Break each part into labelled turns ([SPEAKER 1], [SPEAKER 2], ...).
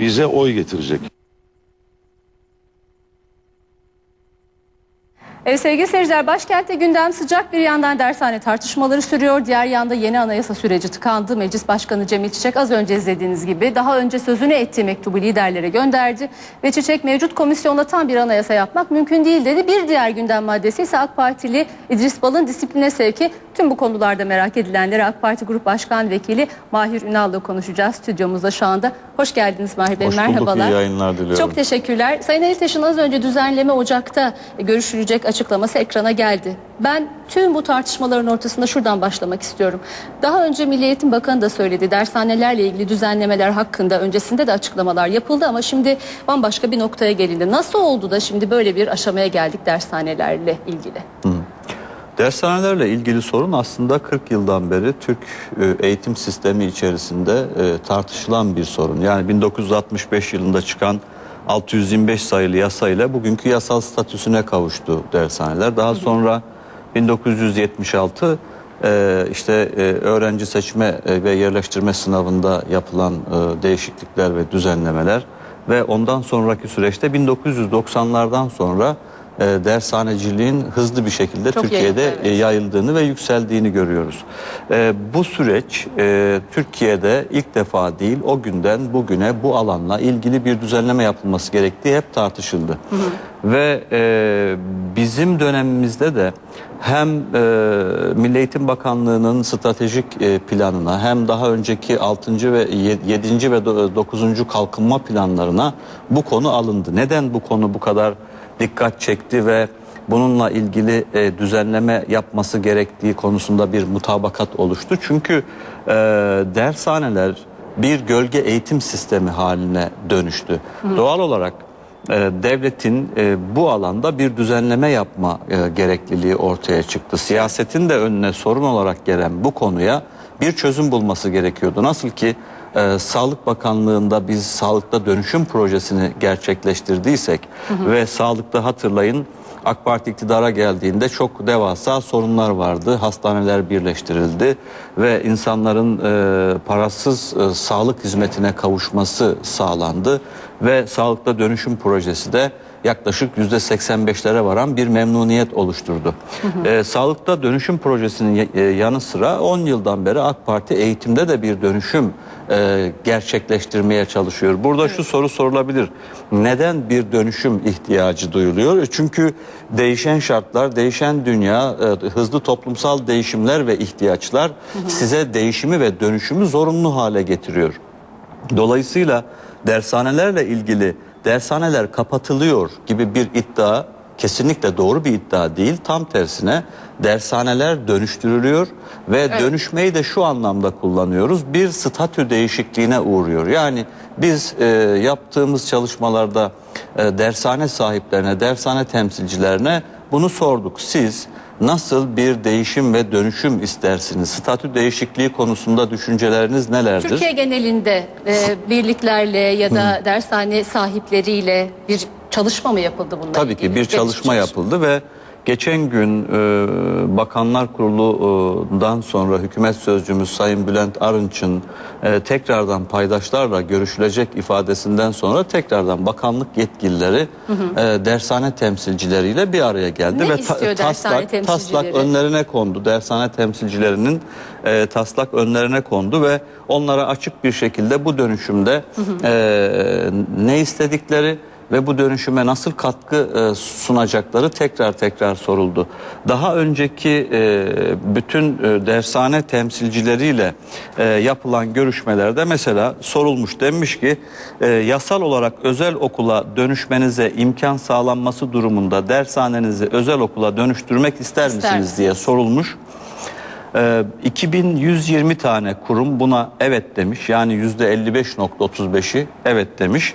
[SPEAKER 1] bize oy getirecek.
[SPEAKER 2] Evet sevgili seyirciler başkentte gündem sıcak bir yandan dershane tartışmaları sürüyor. Diğer yanda yeni anayasa süreci tıkandı. Meclis Başkanı Cemil Çiçek az önce izlediğiniz gibi daha önce sözünü ettiği mektubu liderlere gönderdi. Ve Çiçek mevcut komisyonla tam bir anayasa yapmak mümkün değil dedi. Bir diğer gündem maddesi ise AK Partili İdris Bal'ın disipline sevki. Tüm bu konularda merak edilenleri AK Parti Grup Başkan Vekili Mahir Ünal'la konuşacağız stüdyomuzda şu anda. Hoş geldiniz Mahir Bey.
[SPEAKER 3] Hoş bulduk,
[SPEAKER 2] Merhabalar.
[SPEAKER 3] iyi yayınlar diliyorum.
[SPEAKER 2] Çok teşekkürler. Sayın Elitaş'ın az önce düzenleme Ocak'ta görüşülecek açıklaması ekrana geldi. Ben tüm bu tartışmaların ortasında şuradan başlamak istiyorum. Daha önce Milli Eğitim Bakanı da söyledi. Dershanelerle ilgili düzenlemeler hakkında öncesinde de açıklamalar yapıldı ama şimdi bambaşka bir noktaya gelindi. Nasıl oldu da şimdi böyle bir aşamaya geldik dershanelerle ilgili?
[SPEAKER 3] Dershanelerle ilgili sorun aslında 40 yıldan beri Türk e, eğitim sistemi içerisinde e, tartışılan bir sorun. Yani 1965 yılında çıkan 625 sayılı yasa ile bugünkü yasal statüsüne kavuştu dershaneler. Daha sonra 1976 e, işte e, öğrenci seçme e, ve yerleştirme sınavında yapılan değişiklikler ve düzenlemeler ve ondan sonraki süreçte 1990'lardan sonra e, dershaneciliğin hızlı bir şekilde
[SPEAKER 2] Çok
[SPEAKER 3] Türkiye'de
[SPEAKER 2] yayıldı, evet.
[SPEAKER 3] e, yayıldığını ve yükseldiğini görüyoruz. E, bu süreç e, Türkiye'de ilk defa değil o günden bugüne bu alanla ilgili bir düzenleme yapılması gerektiği hep tartışıldı. Ve e, bizim dönemimizde de hem e, Milli Eğitim Bakanlığı'nın stratejik e, planına hem daha önceki 6. ve 7. ve 9. kalkınma planlarına bu konu alındı. Neden bu konu bu kadar dikkat çekti ve bununla ilgili e, düzenleme yapması gerektiği konusunda bir mutabakat oluştu. Çünkü e, dershaneler bir gölge eğitim sistemi haline dönüştü. Doğal olarak e, devletin e, bu alanda bir düzenleme yapma e, gerekliliği ortaya çıktı. Siyasetin de önüne sorun olarak gelen bu konuya bir çözüm bulması gerekiyordu. Nasıl ki e, Sağlık Bakanlığı'nda biz sağlıkta dönüşüm projesini gerçekleştirdiysek ve sağlıkta hatırlayın AK Parti iktidara geldiğinde çok devasa sorunlar vardı. Hastaneler birleştirildi ve insanların e, parasız e, sağlık hizmetine kavuşması sağlandı ve sağlıkta dönüşüm projesi de yaklaşık %85'lere varan bir memnuniyet oluşturdu. Ee, sağlıkta dönüşüm projesinin e, yanı sıra 10 yıldan beri AK Parti eğitimde de bir dönüşüm e, gerçekleştirmeye çalışıyor. Burada şu soru sorulabilir. Neden bir dönüşüm ihtiyacı duyuluyor? Çünkü değişen şartlar, değişen dünya, e, hızlı toplumsal değişimler ve ihtiyaçlar size değişimi ve dönüşümü zorunlu hale getiriyor. Dolayısıyla dershanelerle ilgili dershaneler kapatılıyor gibi bir iddia kesinlikle doğru bir iddia değil. Tam tersine dershaneler dönüştürülüyor ve dönüşmeyi de şu anlamda kullanıyoruz. Bir statü değişikliğine uğruyor. Yani biz e, yaptığımız çalışmalarda e, dershane sahiplerine, dershane temsilcilerine bunu sorduk. Siz nasıl bir değişim ve dönüşüm istersiniz? Statü değişikliği konusunda düşünceleriniz nelerdir?
[SPEAKER 2] Türkiye genelinde e, birliklerle ya da dershane sahipleriyle bir çalışma mı yapıldı bununla
[SPEAKER 3] Tabii ki
[SPEAKER 2] ilgili?
[SPEAKER 3] bir çalışma
[SPEAKER 2] Geniş
[SPEAKER 3] yapıldı ve geçen gün e, Bakanlar Kurulu'dan sonra hükümet sözcümüz Sayın Bülent Arınç'ın e, tekrardan paydaşlarla görüşülecek ifadesinden sonra tekrardan bakanlık yetkilileri e, dershane temsilcileriyle bir araya geldi
[SPEAKER 2] Ne
[SPEAKER 3] ve
[SPEAKER 2] dershane
[SPEAKER 3] taslak, taslak önlerine kondu. Dershane temsilcilerinin e, taslak önlerine kondu ve onlara açık bir şekilde bu dönüşümde e, ne istedikleri ve bu dönüşüme nasıl katkı e, sunacakları tekrar tekrar soruldu. Daha önceki e, bütün e, dershane temsilcileriyle e, yapılan görüşmelerde mesela sorulmuş denmiş ki e, yasal olarak özel okula dönüşmenize imkan sağlanması durumunda dershanenizi özel okula dönüştürmek ister
[SPEAKER 2] İster
[SPEAKER 3] misiniz
[SPEAKER 2] misiniz?
[SPEAKER 3] diye sorulmuş. Ee, 2120 tane kurum buna evet demiş. Yani %55.35'i evet demiş.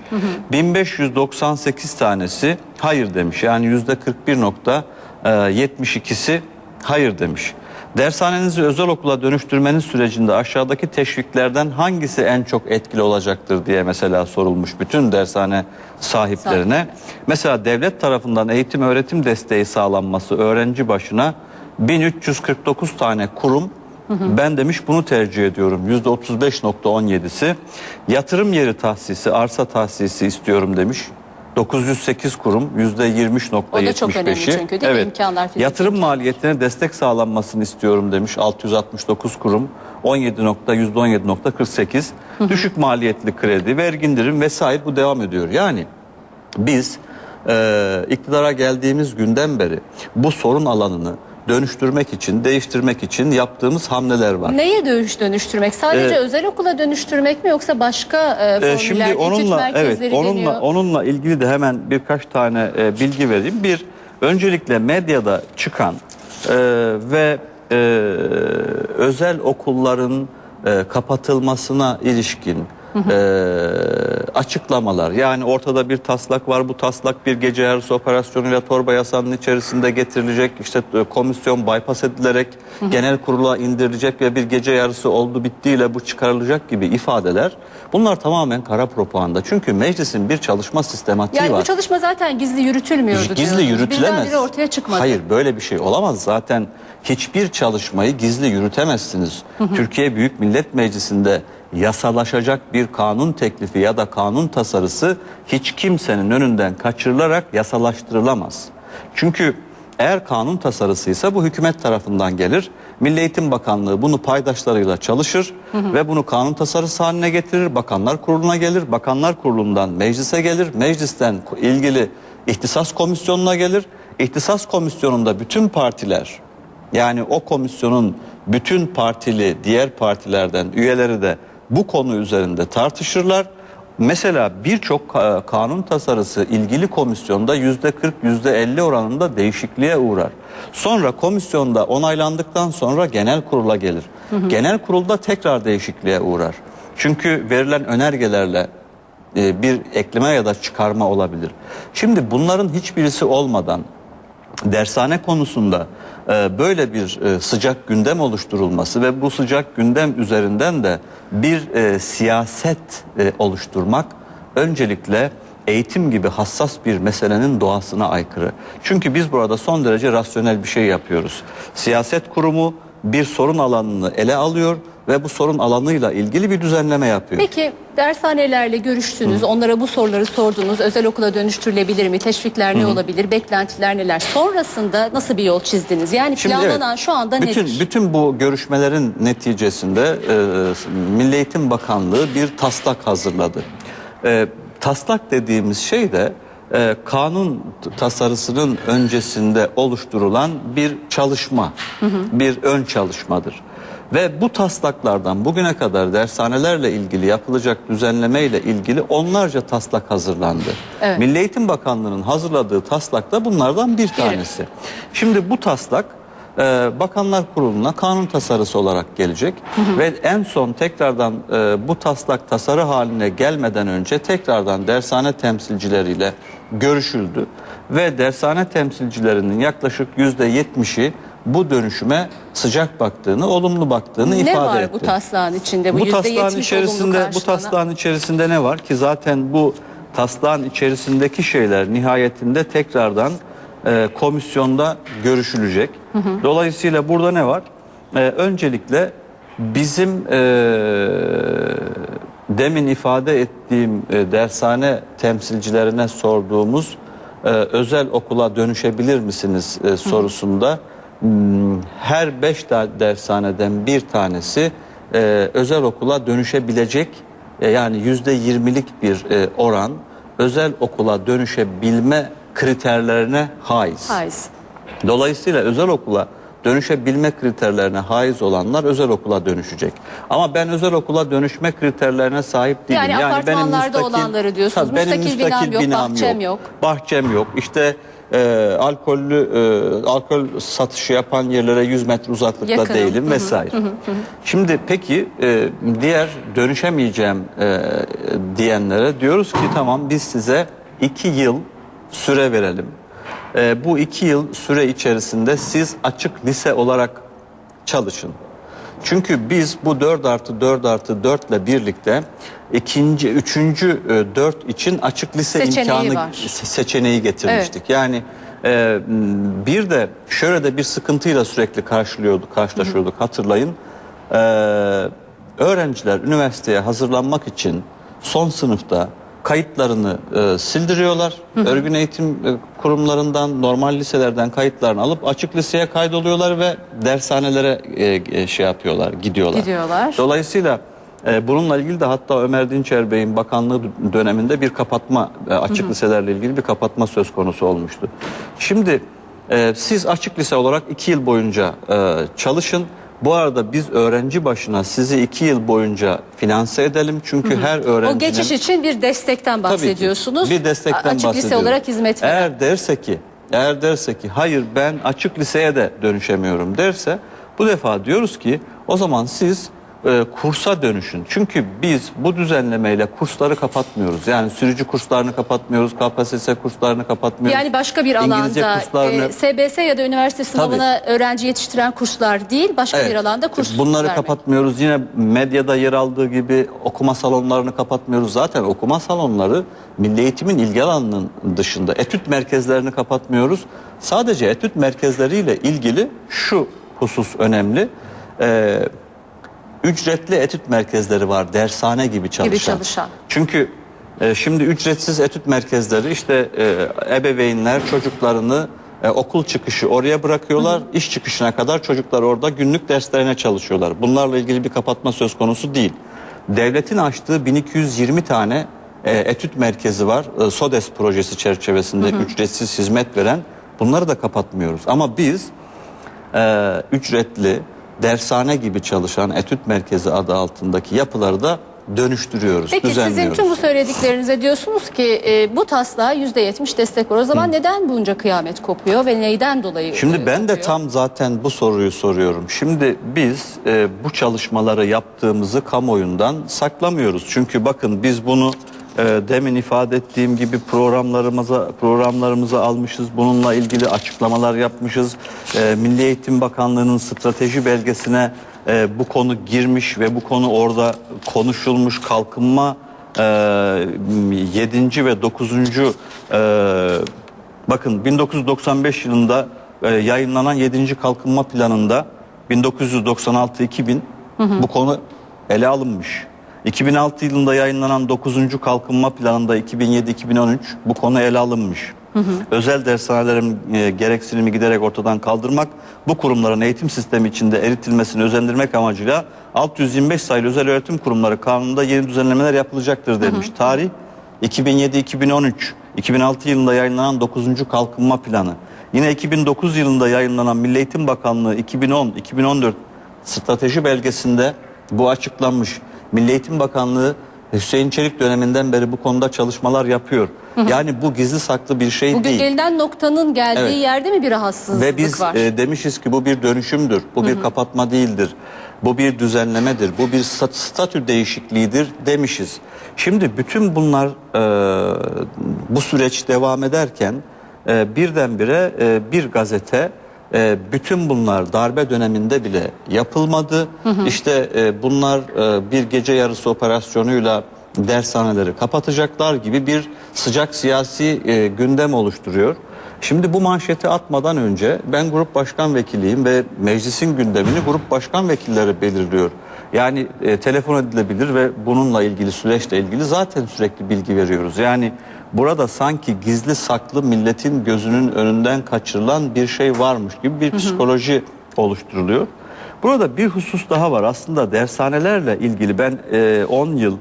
[SPEAKER 3] 1598 tanesi hayır demiş. Yani %41.72'si hayır demiş. Dershanenizi özel okula dönüştürmeniz sürecinde aşağıdaki teşviklerden hangisi en çok etkili olacaktır diye mesela sorulmuş bütün dershane sahiplerine. Mesela devlet tarafından eğitim öğretim desteği sağlanması öğrenci başına 1349 tane kurum Ben demiş bunu tercih ediyorum. %35.17'si. Yatırım yeri tahsisi, arsa tahsisi istiyorum demiş. 908 kurum %20.75'i.
[SPEAKER 2] O da çok önemli çünkü değil mi? İmkanlar, fiziki
[SPEAKER 3] Yatırım maliyetine destek sağlanmasını istiyorum demiş 669 kurum 17 nokta %17.48 düşük maliyetli kredi vergi indirim vesaire bu devam ediyor. Yani biz e, iktidara geldiğimiz günden beri bu sorun alanını dönüştürmek için, değiştirmek için yaptığımız hamleler var.
[SPEAKER 2] Neye dönüş dönüştürmek? Sadece
[SPEAKER 3] Ee,
[SPEAKER 2] özel okula dönüştürmek mi yoksa başka e,
[SPEAKER 3] Ee,
[SPEAKER 2] formüller,
[SPEAKER 3] şimdi
[SPEAKER 2] etüt
[SPEAKER 3] onunla
[SPEAKER 2] merkezleri
[SPEAKER 3] evet onunla
[SPEAKER 2] deniyor.
[SPEAKER 3] onunla ilgili de hemen birkaç tane e, bilgi vereyim. Bir öncelikle medyada çıkan e, ve e, özel okulların e, kapatılmasına ilişkin e, açıklamalar yani ortada bir taslak var bu taslak bir gece yarısı operasyonuyla torba yasanın içerisinde getirilecek işte e, komisyon bypass edilerek genel kurula indirilecek ve bir gece yarısı oldu bittiyle bu çıkarılacak gibi ifadeler bunlar tamamen kara propaganda çünkü meclisin bir çalışma sistematiği
[SPEAKER 2] Yani
[SPEAKER 3] var.
[SPEAKER 2] bu çalışma zaten gizli yürütülmüyordu
[SPEAKER 3] Gizli
[SPEAKER 2] diyorsunuz.
[SPEAKER 3] yürütülemez.
[SPEAKER 2] Birdenbire ortaya çıkmadı.
[SPEAKER 3] Hayır böyle bir şey olamaz. Zaten hiçbir çalışmayı gizli yürütemezsiniz. Türkiye Büyük Millet Meclisi'nde yasalaşacak bir kanun teklifi ya da kanun tasarısı hiç kimsenin önünden kaçırılarak yasalaştırılamaz. Çünkü eğer kanun tasarısıysa bu hükümet tarafından gelir. Milli Eğitim Bakanlığı bunu paydaşlarıyla çalışır ve bunu kanun tasarısı haline getirir. Bakanlar Kurulu'na gelir. Bakanlar Kurulu'ndan meclise gelir. Meclisten ilgili ihtisas komisyonuna gelir. İhtisas komisyonunda bütün partiler yani o komisyonun bütün partili diğer partilerden üyeleri de bu konu üzerinde tartışırlar. Mesela birçok ka- kanun tasarısı ilgili komisyonda yüzde 40 yüzde 50 oranında değişikliğe uğrar. Sonra komisyonda onaylandıktan sonra genel kurula gelir. Genel kurulda tekrar değişikliğe uğrar. Çünkü verilen önergelerle e, bir ekleme ya da çıkarma olabilir. Şimdi bunların hiçbirisi olmadan dershane konusunda e, böyle bir e, sıcak gündem oluşturulması ve bu sıcak gündem üzerinden de bir e, siyaset e, oluşturmak öncelikle eğitim gibi hassas bir meselenin doğasına aykırı. Çünkü biz burada son derece rasyonel bir şey yapıyoruz. Siyaset kurumu bir sorun alanını ele alıyor ve bu sorun alanıyla ilgili bir düzenleme yapıyor.
[SPEAKER 2] Peki dershanelerle görüştünüz, onlara bu soruları sordunuz. Özel okula dönüştürülebilir mi? Teşvikler ne olabilir? Beklentiler neler? Sonrasında nasıl bir yol çizdiniz? Yani
[SPEAKER 3] Şimdi
[SPEAKER 2] planlanan
[SPEAKER 3] evet,
[SPEAKER 2] şu anda
[SPEAKER 3] bütün,
[SPEAKER 2] nedir?
[SPEAKER 3] Bütün bu görüşmelerin neticesinde e, Milli Eğitim Bakanlığı bir taslak hazırladı. E, taslak dediğimiz şey de e, kanun tasarısının öncesinde oluşturulan bir çalışma, bir ön çalışmadır. Ve bu taslaklardan bugüne kadar dershanelerle ilgili yapılacak düzenlemeyle ilgili onlarca taslak hazırlandı.
[SPEAKER 2] Evet.
[SPEAKER 3] Milli Eğitim Bakanlığı'nın hazırladığı taslak da bunlardan bir tanesi. Şimdi bu taslak e, Bakanlar Kurulu'na kanun tasarısı olarak gelecek ve en son tekrardan e, bu taslak tasarı haline gelmeden önce tekrardan dershane temsilcileriyle görüşüldü ve dershane temsilcilerinin yaklaşık yüzde yetmişi bu dönüşüme sıcak baktığını, olumlu baktığını
[SPEAKER 2] Ne
[SPEAKER 3] ifade
[SPEAKER 2] var
[SPEAKER 3] etti.
[SPEAKER 2] bu taslağın içinde? Bu,
[SPEAKER 3] Bu taslağın içerisinde bu taslağın içerisinde ne var ki zaten bu taslağın içerisindeki şeyler nihayetinde tekrardan e, komisyonda görüşülecek. Dolayısıyla burada ne var? E, öncelikle bizim e, demin ifade ettiğim e, dershane temsilcilerine sorduğumuz e, özel okula dönüşebilir misiniz e, sorusunda hmm, her beş dershaneden bir tanesi e, özel okula dönüşebilecek e, yani yüzde yirmilik bir e, oran özel okula dönüşebilme kriterlerine haiz.
[SPEAKER 2] Haiz.
[SPEAKER 3] Dolayısıyla özel okula dönüşebilme kriterlerine haiz olanlar özel okula dönüşecek. Ama ben özel okula dönüşme kriterlerine sahip değilim.
[SPEAKER 2] Yani apartmanlarda olanları diyorsunuz.
[SPEAKER 3] Tabii benim
[SPEAKER 2] Müstakil binam yok, bahçem yok.
[SPEAKER 3] Bahçem yok. İşte e, alkollü e, alkol satışı yapan yerlere 100 metre uzaklıkta
[SPEAKER 2] Yakınım.
[SPEAKER 3] değilim vesaire. Şimdi peki e, diğer dönüşemeyeceğim e, diyenlere diyoruz ki tamam biz size 2 yıl süre verelim. E, bu iki yıl süre içerisinde siz açık lise olarak çalışın. Çünkü biz bu 4 artı 4 artı 4 ile birlikte ikinci, üçüncü e, 4 için açık lise
[SPEAKER 2] Seçeneği
[SPEAKER 3] imkanı
[SPEAKER 2] var.
[SPEAKER 3] se- seçeneği getirmiştik. Yani e, bir de şöyle de bir sıkıntıyla sürekli karşılıyorduk, karşılaşıyorduk hatırlayın. Ee, öğrenciler üniversiteye hazırlanmak için son sınıfta kayıtlarını e, sildiriyorlar. Örgün eğitim e, kurumlarından, normal liselerden kayıtlarını alıp açık liseye kaydoluyorlar ve dershanelere e, e, şey yapıyorlar, gidiyorlar.
[SPEAKER 2] Gidiyorlar.
[SPEAKER 3] Dolayısıyla e, bununla ilgili de hatta Ömer Dinçer Bey'in bakanlığı döneminde bir kapatma, e, açık liselerle ilgili bir kapatma söz konusu olmuştu. Şimdi e, siz açık lise olarak iki yıl boyunca e, çalışın. Bu arada biz öğrenci başına sizi iki yıl boyunca finanse edelim. Çünkü her öğrencinin...
[SPEAKER 2] O geçiş için bir destekten
[SPEAKER 3] Tabii ki.
[SPEAKER 2] bahsediyorsunuz.
[SPEAKER 3] Bir destekten
[SPEAKER 2] Açık lise
[SPEAKER 3] bahsediyorum.
[SPEAKER 2] olarak hizmet veren.
[SPEAKER 3] Eğer derse ki, eğer derse ki hayır ben açık liseye de dönüşemiyorum derse bu defa diyoruz ki o zaman siz e, kursa dönüşün. Çünkü biz bu düzenlemeyle kursları kapatmıyoruz. Yani sürücü kurslarını kapatmıyoruz, KPSS kurslarını kapatmıyoruz.
[SPEAKER 2] Yani başka bir
[SPEAKER 3] İngilizce
[SPEAKER 2] alanda
[SPEAKER 3] kurslarını
[SPEAKER 2] e, SBS ya da üniversite sınavına öğrenci yetiştiren kurslar değil, başka
[SPEAKER 3] Evet.
[SPEAKER 2] bir alanda kurs
[SPEAKER 3] Bunları
[SPEAKER 2] vermek.
[SPEAKER 3] kapatmıyoruz. Yine medyada yer aldığı gibi okuma salonlarını kapatmıyoruz. Zaten okuma salonları milli eğitimin ilgi alanının dışında. Etüt merkezlerini kapatmıyoruz. Sadece etüt merkezleriyle ilgili şu husus önemli. Ee, ücretli etüt merkezleri var. Dershane gibi çalışan.
[SPEAKER 2] çalışan.
[SPEAKER 3] Çünkü e, şimdi ücretsiz etüt merkezleri işte e, ebeveynler çocuklarını e, okul çıkışı oraya bırakıyorlar. İş çıkışına kadar çocuklar orada günlük derslerine çalışıyorlar. Bunlarla ilgili bir kapatma söz konusu değil. Devletin açtığı 1220 tane e, etüt merkezi var. E, SODES projesi çerçevesinde ücretsiz hizmet veren. Bunları da kapatmıyoruz. Ama biz e, ücretli dershane gibi çalışan etüt merkezi adı altındaki yapıları da dönüştürüyoruz,
[SPEAKER 2] Peki sizin
[SPEAKER 3] düzenliyoruz.
[SPEAKER 2] tüm bu söylediklerinize diyorsunuz ki e, bu taslağa %70 destek var. O zaman neden bunca kıyamet kopuyor ve neyden dolayı
[SPEAKER 3] Şimdi ben de
[SPEAKER 2] kopuyor?
[SPEAKER 3] tam zaten bu soruyu soruyorum. Şimdi biz e, bu çalışmaları yaptığımızı kamuoyundan saklamıyoruz. Çünkü bakın biz bunu demin ifade ettiğim gibi programlarımıza programlarımıza almışız. Bununla ilgili açıklamalar yapmışız. E, Milli Eğitim Bakanlığı'nın strateji belgesine e, bu konu girmiş ve bu konu orada konuşulmuş. Kalkınma e, 7. ve 9. E, Bakın 1995 yılında e, yayınlanan 7. Kalkınma Planı'nda 1996-2000 bu konu ele alınmış. 2006 yılında yayınlanan 9. Kalkınma Planı'nda 2007-2013 bu konu ele alınmış. Özel dershanelerin e, gereksinimi giderek ortadan kaldırmak, bu kurumların eğitim sistemi içinde eritilmesini özendirmek amacıyla 625 sayılı özel öğretim kurumları kanununda yeni düzenlemeler yapılacaktır denmiş. Tarih 2007-2013, 2006 yılında yayınlanan 9. Kalkınma Planı. Yine 2009 yılında yayınlanan Milli Eğitim Bakanlığı 2010-2014 strateji belgesinde bu açıklanmış. Milli Eğitim Bakanlığı Hüseyin Çelik döneminden beri bu konuda çalışmalar yapıyor. Yani bu gizli saklı bir şey
[SPEAKER 2] Bugün
[SPEAKER 3] değil.
[SPEAKER 2] gelinen noktanın geldiği
[SPEAKER 3] Evet.
[SPEAKER 2] yerde mi bir rahatsızlık
[SPEAKER 3] Ve biz
[SPEAKER 2] var?
[SPEAKER 3] e, demişiz ki bu bir dönüşümdür. Bu bir kapatma değildir. Bu bir düzenlemedir. Bu bir stat- statü değişikliğidir demişiz. Şimdi bütün bunlar e, bu süreç devam ederken e, birdenbire e, bir gazete e, bütün bunlar darbe döneminde bile yapılmadı. İşte e, bunlar e, bir gece yarısı operasyonuyla dershaneleri kapatacaklar gibi bir sıcak siyasi e, gündem oluşturuyor. Şimdi bu manşeti atmadan önce ben grup başkan vekiliyim ve meclisin gündemini grup başkan vekilleri belirliyor. Yani e, telefon edilebilir ve bununla ilgili süreçle ilgili zaten sürekli bilgi veriyoruz. Yani burada sanki gizli saklı milletin gözünün önünden kaçırılan bir şey varmış gibi bir psikoloji oluşturuluyor. Burada bir husus daha var. Aslında dershanelerle ilgili ben e, 10 yıl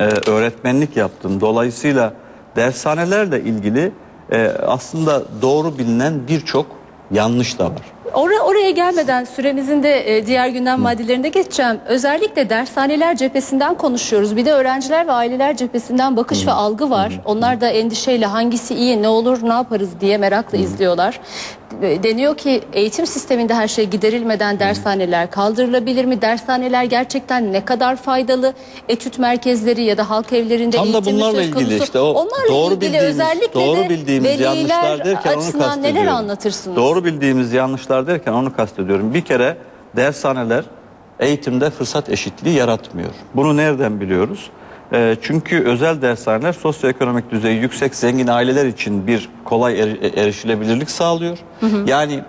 [SPEAKER 3] e, öğretmenlik yaptım. Dolayısıyla dershanelerle ilgili e, aslında doğru bilinen birçok yanlış da var.
[SPEAKER 2] Oraya, oraya gelmeden süremizin de e, diğer gündem maddelerinde geçeceğim. Özellikle dershaneler cephesinden konuşuyoruz. Bir de öğrenciler ve aileler cephesinden bakış ve algı var. Onlar da endişeyle hangisi iyi, ne olur, ne yaparız diye merakla izliyorlar. E, Deniyor ki eğitim sisteminde her şey giderilmeden dershaneler kaldırılabilir mi? Dershaneler gerçekten ne kadar faydalı? Etüt merkezleri ya da halk evlerinde
[SPEAKER 3] Tam da
[SPEAKER 2] eğitimi
[SPEAKER 3] bunlarla
[SPEAKER 2] söz
[SPEAKER 3] ilgili
[SPEAKER 2] konusu.
[SPEAKER 3] işte o
[SPEAKER 2] Onlarla
[SPEAKER 3] doğru
[SPEAKER 2] ilgili
[SPEAKER 3] bildiğimiz-
[SPEAKER 2] özellikle
[SPEAKER 3] doğru
[SPEAKER 2] de
[SPEAKER 3] bildiğimiz
[SPEAKER 2] veliler
[SPEAKER 3] yanlışlar derken onu
[SPEAKER 2] açısından neler
[SPEAKER 3] kastediyorum.
[SPEAKER 2] anlatırsınız?
[SPEAKER 3] Doğru bildiğimiz yanlışlar derken onu kastediyorum. Bir kere dershaneler eğitimde fırsat eşitliği yaratmıyor. Bunu nereden biliyoruz? Ee, çünkü özel dershaneler sosyoekonomik düzeyi yüksek zengin aileler için bir kolay eri- erişilebilirlik sağlıyor. Yani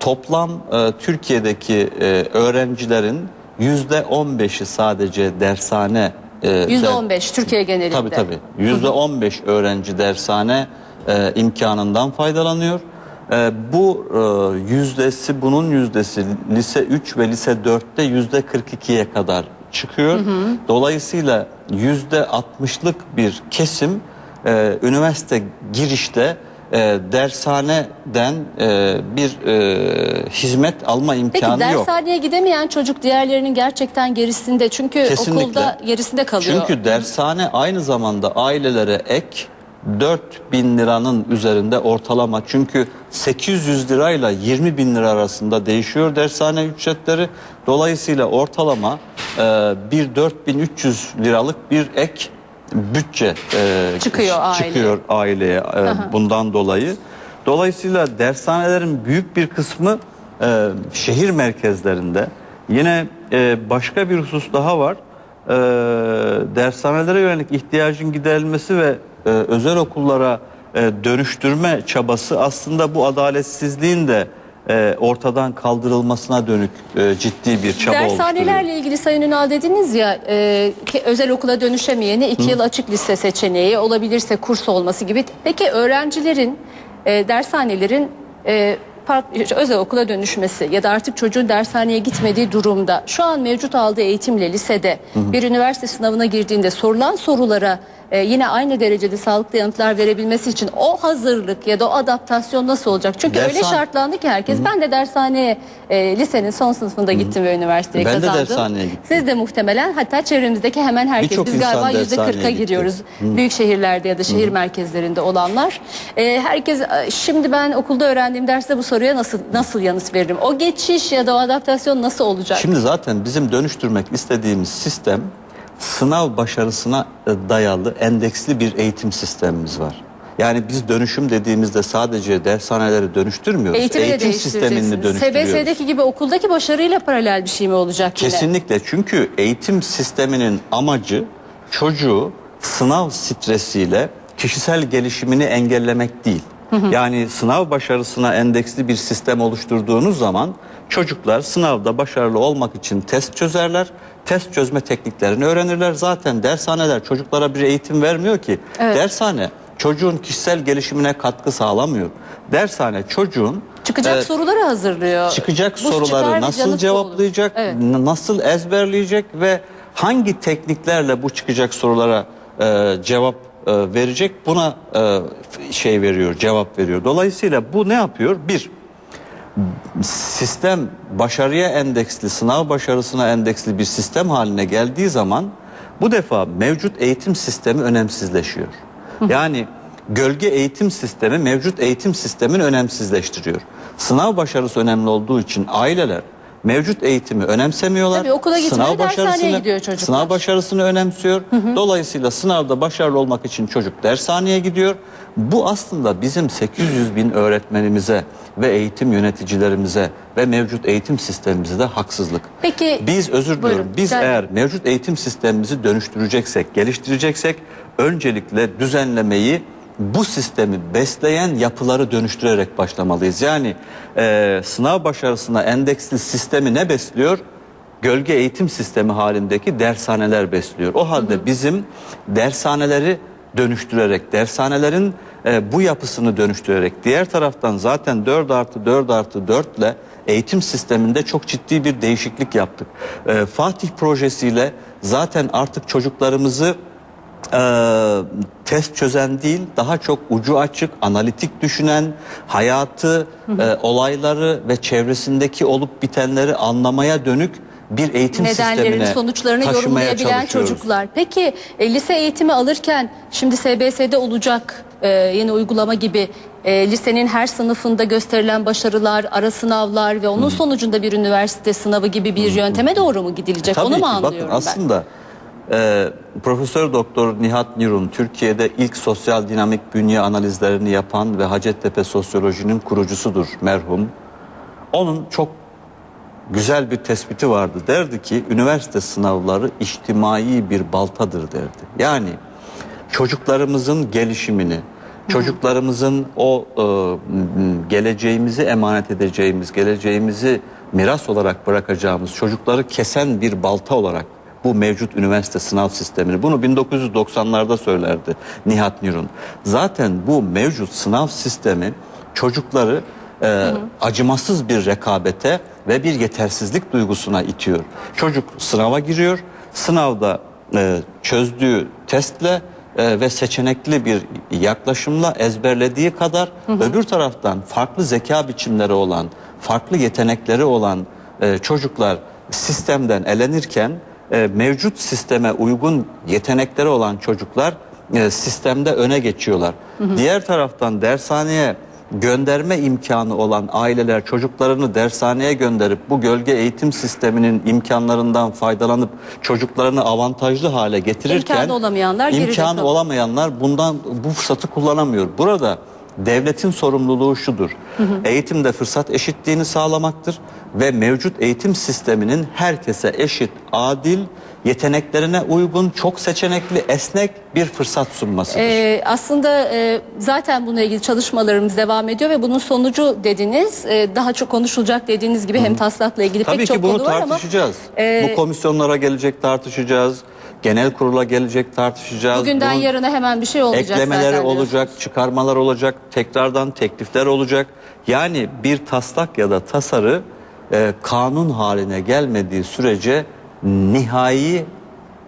[SPEAKER 3] toplam e, Türkiye'deki e, öğrencilerin yüzde 15'i sadece dershane e, der-
[SPEAKER 2] %15 Türkiye genelinde.
[SPEAKER 3] Tabii tabii. Yüzde 15 öğrenci dershane e, imkanından faydalanıyor. E, bu e, yüzdesi bunun yüzdesi lise 3 ve lise 4'te yüzde 42'ye kadar çıkıyor. Dolayısıyla yüzde 60'lık bir kesim e, üniversite girişte e, dershaneden e, bir e, hizmet alma
[SPEAKER 2] Peki
[SPEAKER 3] imkanı yok.
[SPEAKER 2] dershaneye gidemeyen çocuk diğerlerinin gerçekten gerisinde çünkü
[SPEAKER 3] Kesinlikle.
[SPEAKER 2] okulda gerisinde kalıyor.
[SPEAKER 3] Çünkü dershane aynı zamanda ailelere ek 4000 liranın üzerinde ortalama. Çünkü 800 lirayla 20 bin lira arasında değişiyor dershane ücretleri. Dolayısıyla ortalama bir 4300 liralık bir ek bütçe e,
[SPEAKER 2] Çıkıyor aileye.
[SPEAKER 3] çıkıyor aileye e, bundan dolayı. Dolayısıyla dershanelerin büyük bir kısmı e, şehir merkezlerinde. Yine e, başka bir husus daha var. E, dershanelere yönelik ihtiyacın giderilmesi ve e, özel okullara e, dönüştürme çabası aslında bu adaletsizliğin de e, ortadan kaldırılmasına dönük e, ciddi bir çaba oluşturuyor.
[SPEAKER 2] Dershanelerle ilgili Sayın Ünal dediniz ya e, ki özel okula dönüşemeyeni iki yıl açık lise seçeneği olabilirse kurs olması gibi. Peki öğrencilerin e, dershanelerin e, özel okula dönüşmesi ya da artık çocuğun dershaneye gitmediği durumda şu an mevcut aldığı eğitimle lisede bir üniversite sınavına girdiğinde sorulan sorulara e, yine aynı derecede sağlıklı yanıtlar verebilmesi için o hazırlık ya da o adaptasyon nasıl olacak? Çünkü öyle
[SPEAKER 3] Dershane-
[SPEAKER 2] şartlandı ki herkes ben de dershaneye e, lisenin son sınıfında gittim ve üniversiteyi
[SPEAKER 3] Ben de
[SPEAKER 2] kazandım.
[SPEAKER 3] dershaneye gittim.
[SPEAKER 2] Siz de muhtemelen hatta çevremizdeki hemen herkes.
[SPEAKER 3] Birçok
[SPEAKER 2] Biz
[SPEAKER 3] insan
[SPEAKER 2] galiba yüzde
[SPEAKER 3] dershaneye
[SPEAKER 2] kırka
[SPEAKER 3] gitti.
[SPEAKER 2] giriyoruz. Büyük şehirlerde ya da şehir merkezlerinde olanlar. E, herkes e, şimdi ben okulda öğrendiğim derste bu soruya nasıl nasıl yanıt veririm? O geçiş ya da o adaptasyon nasıl olacak?
[SPEAKER 3] Şimdi zaten bizim dönüştürmek istediğimiz sistem sınav başarısına e, dayalı endeksli bir eğitim sistemimiz var. Yani biz dönüşüm dediğimizde sadece dershaneleri dönüştürmüyoruz.
[SPEAKER 2] Eğitimi de
[SPEAKER 3] eğitim sistemini
[SPEAKER 2] değiştireceksiniz.
[SPEAKER 3] dönüştürüyoruz.
[SPEAKER 2] SBS'deki gibi okuldaki başarıyla paralel bir şey mi olacak yine?
[SPEAKER 3] Kesinlikle çünkü eğitim sisteminin amacı çocuğu sınav stresiyle kişisel gelişimini engellemek değil. Yani sınav başarısına endeksli bir sistem oluşturduğunuz zaman çocuklar sınavda başarılı olmak için test çözerler. Test çözme tekniklerini öğrenirler. Zaten dershaneler çocuklara bir eğitim vermiyor ki.
[SPEAKER 2] Evet.
[SPEAKER 3] Dershane çocuğun kişisel gelişimine katkı sağlamıyor. Dershane çocuğun
[SPEAKER 2] Çıkacak
[SPEAKER 3] e,
[SPEAKER 2] soruları hazırlıyor.
[SPEAKER 3] çıkacak
[SPEAKER 2] Bu
[SPEAKER 3] soruları nasıl cevaplayacak,
[SPEAKER 2] Evet.
[SPEAKER 3] nasıl ezberleyecek ve hangi tekniklerle bu çıkacak sorulara e, cevap e, verecek buna e, şey veriyor, cevap veriyor. Dolayısıyla bu ne yapıyor? Bir, sistem başarıya endeksli, sınav başarısına endeksli bir sistem haline geldiği zaman bu defa mevcut eğitim sistemi önemsizleşiyor. Yani gölge eğitim sistemi mevcut eğitim sistemini önemsizleştiriyor. Sınav başarısı önemli olduğu için aileler mevcut eğitimi önemsemiyorlar.
[SPEAKER 2] Tabii okula gitmiyor, dershaneye gidiyor çocuklar.
[SPEAKER 3] Sınav başarısını önemsiyor. Dolayısıyla sınavda başarılı olmak için çocuk dershaneye gidiyor. Bu aslında bizim 800 bin öğretmenimize ve eğitim yöneticilerimize ve mevcut eğitim sistemimize de haksızlık.
[SPEAKER 2] Peki,
[SPEAKER 3] biz özür diliyorum. Biz
[SPEAKER 2] ederim.
[SPEAKER 3] eğer mevcut eğitim sistemimizi dönüştüreceksek, geliştireceksek öncelikle düzenlemeyi bu sistemi besleyen yapıları dönüştürerek başlamalıyız. Yani e, sınav başarısına endeksli sistemi ne besliyor? Gölge eğitim sistemi halindeki dershaneler besliyor. O halde bizim dershaneleri dönüştürerek, dershanelerin e, bu yapısını dönüştürerek, diğer taraftan zaten 4 artı 4 artı 4 ile eğitim sisteminde çok ciddi bir değişiklik yaptık. E, Fatih projesiyle zaten artık çocuklarımızı e, test çözen değil daha çok ucu açık analitik düşünen hayatı e, olayları ve çevresindeki olup bitenleri anlamaya dönük bir eğitim
[SPEAKER 2] nedenlerini,
[SPEAKER 3] sistemine
[SPEAKER 2] sonuçlarını
[SPEAKER 3] taşımaya
[SPEAKER 2] yorumlayabilen
[SPEAKER 3] çalışıyoruz.
[SPEAKER 2] çocuklar. Peki e, lise eğitimi alırken şimdi SBS'de olacak e, yeni uygulama gibi e, lisenin her sınıfında gösterilen başarılar, ara sınavlar ve onun sonucunda bir üniversite sınavı gibi bir yönteme doğru mu gidilecek?
[SPEAKER 3] Tabii
[SPEAKER 2] Onu mu
[SPEAKER 3] ki.
[SPEAKER 2] anlıyorum
[SPEAKER 3] Bakın
[SPEAKER 2] ben?
[SPEAKER 3] aslında e, Profesör Doktor Nihat Nirun Türkiye'de ilk sosyal dinamik bünye analizlerini yapan ve Hacettepe Sosyoloji'nin kurucusudur merhum. Onun çok güzel bir tespiti vardı. Derdi ki üniversite sınavları içtimai bir baltadır derdi. Yani çocuklarımızın gelişimini Çocuklarımızın o e, geleceğimizi emanet edeceğimiz, geleceğimizi miras olarak bırakacağımız çocukları kesen bir balta olarak bu mevcut üniversite sınav sistemini. Bunu 1990'larda söylerdi Nihat Nürün. Zaten bu mevcut sınav sistemi çocukları e, acımasız bir rekabete ve bir yetersizlik duygusuna itiyor. Çocuk sınava giriyor. Sınavda e, çözdüğü testle e, ve seçenekli bir yaklaşımla ezberlediği kadar öbür taraftan farklı zeka biçimleri olan, farklı yetenekleri olan e, çocuklar sistemden elenirken e, mevcut sisteme uygun yetenekleri olan çocuklar e, sistemde öne geçiyorlar. Diğer taraftan dershaneye gönderme imkanı olan aileler çocuklarını dershaneye gönderip bu gölge eğitim sisteminin imkanlarından faydalanıp çocuklarını avantajlı hale getirirken
[SPEAKER 2] İmkanı olamayanlar
[SPEAKER 3] imkanı olamayanlar bundan bu fırsatı kullanamıyor. Burada devletin sorumluluğu şudur. Eğitimde fırsat eşitliğini sağlamaktır ve mevcut eğitim sisteminin herkese eşit, adil, yeteneklerine uygun, çok seçenekli, esnek bir fırsat sunmasıdır.
[SPEAKER 2] Ee, aslında e, zaten bununla ilgili çalışmalarımız devam ediyor ve bunun sonucu dediniz e, daha çok konuşulacak dediğiniz gibi hem taslakla ilgili
[SPEAKER 3] Tabii
[SPEAKER 2] pek
[SPEAKER 3] ki
[SPEAKER 2] çok
[SPEAKER 3] bunu
[SPEAKER 2] konu var ama
[SPEAKER 3] tartışacağız.
[SPEAKER 2] e,
[SPEAKER 3] Bu komisyonlara gelecek tartışacağız. Genel kurula gelecek tartışacağız.
[SPEAKER 2] bugünden
[SPEAKER 3] Bunun
[SPEAKER 2] yarına hemen bir şey olacak
[SPEAKER 3] eklemeleri
[SPEAKER 2] zaten
[SPEAKER 3] olacak, çıkarmalar olacak, tekrardan teklifler olacak. Yani bir taslak ya da tasarı e, kanun haline gelmediği sürece nihai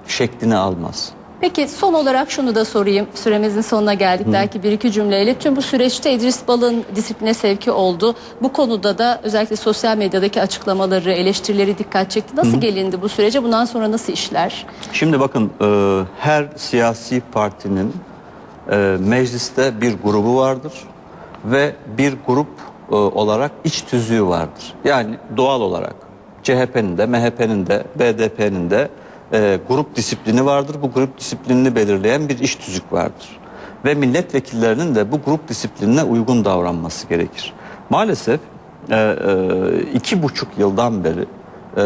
[SPEAKER 3] şeklini almaz.
[SPEAKER 2] Peki son olarak şunu da sorayım. Süremizin sonuna geldik. Belki bir iki cümleyle. Tüm bu süreçte İdris Bal'ın disipline sevki oldu. Bu konuda da özellikle sosyal medyadaki açıklamaları, eleştirileri dikkat çekti. Nasıl gelindi bu sürece? Bundan sonra nasıl işler?
[SPEAKER 3] Şimdi bakın e, her siyasi partinin e, mecliste bir grubu vardır ve bir grup e, olarak iç tüzüğü vardır. Yani doğal olarak CHP'nin de MHP'nin de BDP'nin de e, grup disiplini vardır. Bu grup disiplinini belirleyen bir iç tüzük vardır. Ve milletvekillerinin de bu grup disiplinine uygun davranması gerekir. Maalesef e, e, iki buçuk yıldan beri e,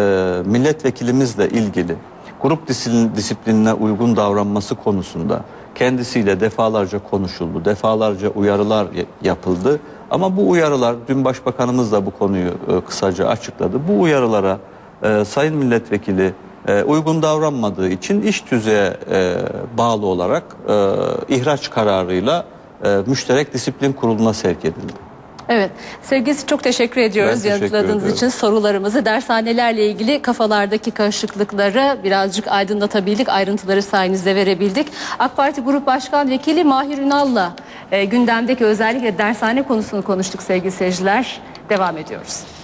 [SPEAKER 3] milletvekilimizle ilgili grup disiplin- disiplinine uygun davranması konusunda kendisiyle defalarca konuşuldu, defalarca uyarılar ya- yapıldı. Ama bu uyarılar, dün Başbakanımız da bu konuyu e, kısaca açıkladı. Bu uyarılara e, Sayın Milletvekili e, uygun davranmadığı için iş tüzüğe e, bağlı olarak e, ihraç kararıyla e, müşterek disiplin kuruluna sevk edildi.
[SPEAKER 2] Evet. Sevgilisi çok teşekkür ediyoruz
[SPEAKER 3] teşekkür
[SPEAKER 2] yanıtladığınız
[SPEAKER 3] ediyorum.
[SPEAKER 2] için sorularımızı. Dershanelerle ilgili kafalardaki karışıklıkları birazcık aydınlatabildik. Ayrıntıları sayenizde verebildik. AK Parti Grup Başkan Vekili Mahir Ünal'la e, gündemdeki özellikle dershane konusunu konuştuk sevgili seyirciler. Devam ediyoruz.